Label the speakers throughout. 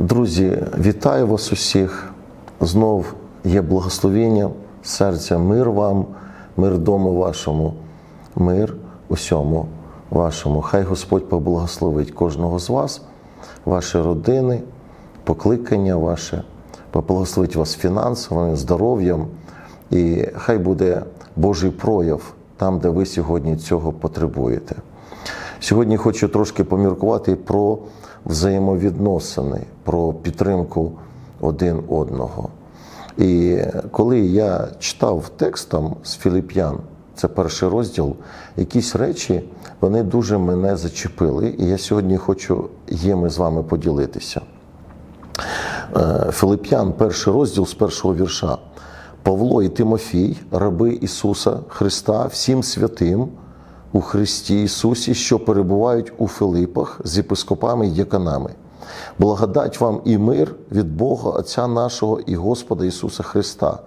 Speaker 1: Друзі, вітаю вас усіх. Знов є благословіння серця, мир вам, мир дому вашому, мир усьому вашому. Хай Господь поблагословить кожного з вас, ваші родини, покликання ваше, поблагословить вас фінансовим, здоров'ям, і хай буде Божий прояв там, де ви сьогодні цього потребуєте. Сьогодні хочу трошки поміркувати про взаємовідносини, про підтримку один одного. І коли я читав текстом з Філіп'ян, це перший розділ, якісь речі вони дуже мене зачепили, і я сьогодні хочу їми з вами поділитися. Е, Филип'ян, перший розділ з першого вірша. Павло і Тимофій, раби Ісуса Христа, всім святим у Христі Ісусі, що перебувають у Филипах з єпископами і дяканами. Благодать вам і мир від Бога Отця нашого і Господа Ісуса Христа.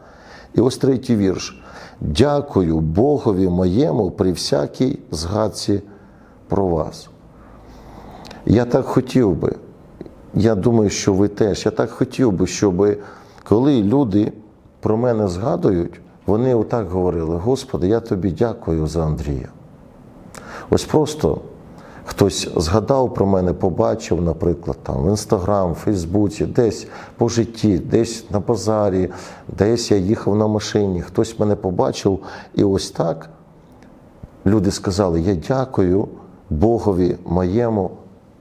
Speaker 1: І ось третій вірш. Дякую Богові моєму при всякій згадці про вас. Я так хотів би, я думаю, що ви теж, я так хотів би, щоб коли люди про мене згадують, вони отак говорили: Господи, я тобі дякую за Андрія. Ось просто хтось згадав про мене, побачив, наприклад, там в Інстаграм, Фейсбуці, десь по житті, десь на базарі, десь я їхав на машині, хтось мене побачив, і ось так люди сказали: Я дякую Богові моєму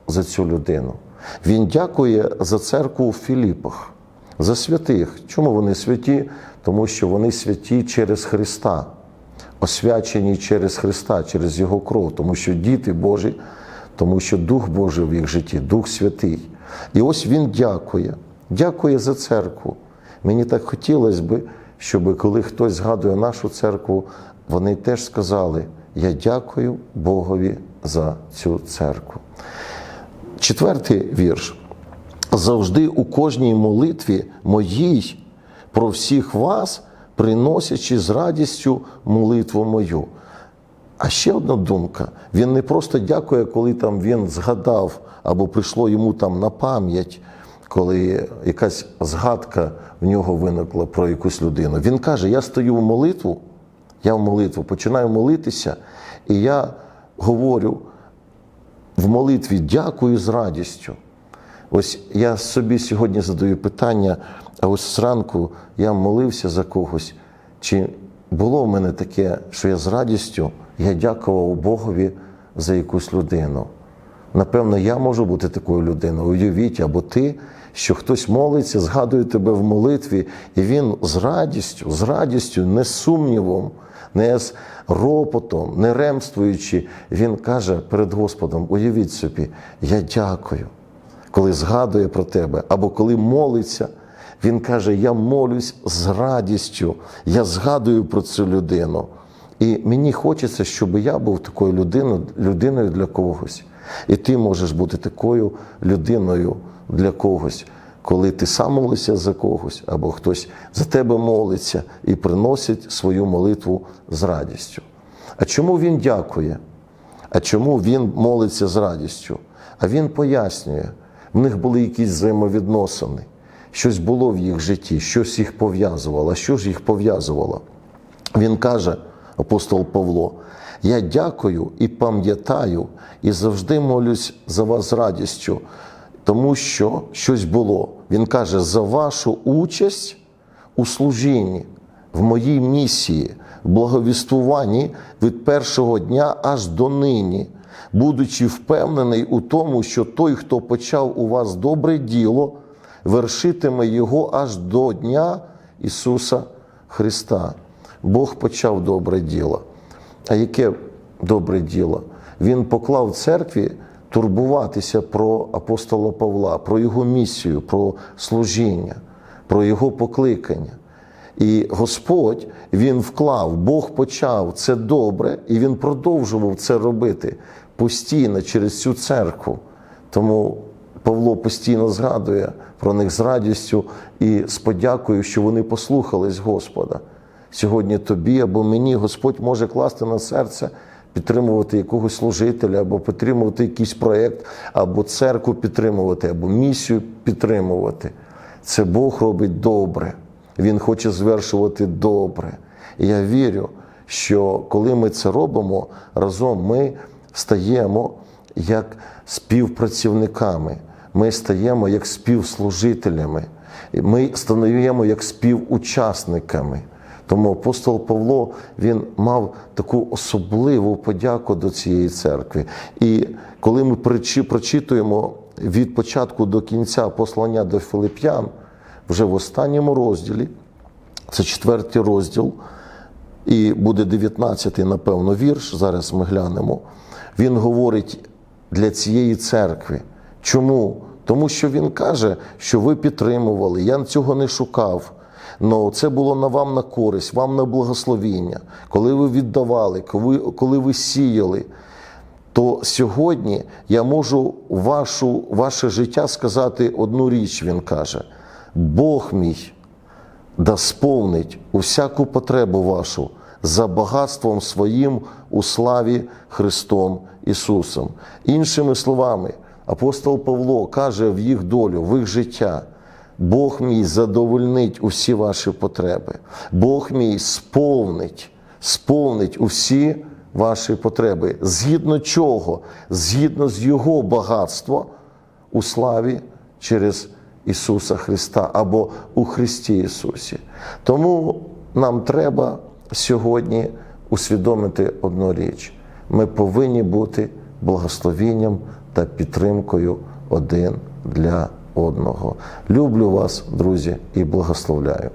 Speaker 1: за цю людину. Він дякує за церкву в Філіпах, за святих. Чому вони святі? Тому що вони святі через Христа, освячені через Христа, через Його кров, тому що діти Божі, тому що Дух Божий в їх житті, Дух Святий. І ось Він дякує, дякує за церкву. Мені так хотілося б, щоб коли хтось згадує нашу церкву, вони теж сказали: Я дякую Богові за цю церкву. Четвертий вірш. Завжди у кожній молитві моїй про всіх вас, приносячи з радістю молитву мою. А ще одна думка: він не просто дякує, коли там він згадав або прийшло йому там на пам'ять, коли якась згадка в нього виникла про якусь людину. Він каже: Я стою в молитву, я в молитву починаю молитися, і я говорю в молитві дякую з радістю. Ось я собі сьогодні задаю питання, а ось зранку я молився за когось. Чи було в мене таке, що я з радістю я дякував Богові за якусь людину? Напевно, я можу бути такою людиною. Уявіть, або ти, що хтось молиться, згадує тебе в молитві, і він з радістю, з радістю, не сумнівом, не з ропотом, не ремствуючи, він каже перед Господом: уявіть собі, я дякую коли згадує про тебе, або коли молиться, він каже: Я молюсь з радістю, я згадую про цю людину. І мені хочеться, щоб я був такою людиною, людиною для когось. І ти можеш бути такою людиною для когось, коли ти сам молишся за когось, або хтось за тебе молиться і приносить свою молитву з радістю. А чому він дякує? А чому він молиться з радістю? А він пояснює, в них були якісь взаємовідносини, щось було в їх житті, щось їх пов'язувало. Що ж їх пов'язувало? Він каже, апостол Павло, я дякую і пам'ятаю, і завжди молюсь за вас з радістю, тому що щось було. Він каже, за вашу участь у служінні, в моїй місії, в благовіствуванні від першого дня аж до нині будучи впевнений у тому, що той, хто почав у вас добре діло, вершитиме його аж до Дня Ісуса Христа. Бог почав добре діло. А яке добре діло? Він поклав церкві турбуватися про апостола Павла, про його місію, про служіння, про його покликання. І Господь Він вклав, Бог почав це добре, і Він продовжував це робити постійно через цю церкву. Тому Павло постійно згадує про них з радістю і з подякою, що вони послухались Господа. Сьогодні тобі або мені Господь може класти на серце підтримувати якогось служителя, або підтримувати якийсь проєкт, або церкву підтримувати, або місію підтримувати. Це Бог робить добре. Він хоче звершувати добре. І я вірю, що коли ми це робимо разом, ми стаємо як співпрацівниками, ми стаємо як співслужителями, ми стаємо як співучасниками. Тому апостол Павло він мав таку особливу подяку до цієї церкви. І коли ми прочитуємо від початку до кінця послання до Филип'ян, вже в останньому розділі, це четвертий розділ, і буде 19-й, напевно, вірш. Зараз ми глянемо. Він говорить для цієї церкви. Чому? Тому що він каже, що ви підтримували, я цього не шукав. Но це було на вам на користь, вам на благословіння. Коли ви віддавали, коли, ви сіяли, то сьогодні я можу вашу, ваше життя сказати одну річ, він каже: Бог мій да усяку потребу вашу за багатством своїм у славі Христом Ісусом. Іншими словами, апостол Павло каже в їх долю, в їх життя. Бог мій задовольнить усі ваші потреби. Бог мій сповнить, сповнить усі ваші потреби. Згідно чого? Згідно з Його багатства у славі через Ісуса Христа або у Христі Ісусі. Тому нам треба сьогодні усвідомити одну річ: ми повинні бути благословінням та підтримкою один для одного. Люблю вас, друзі, і благословляю.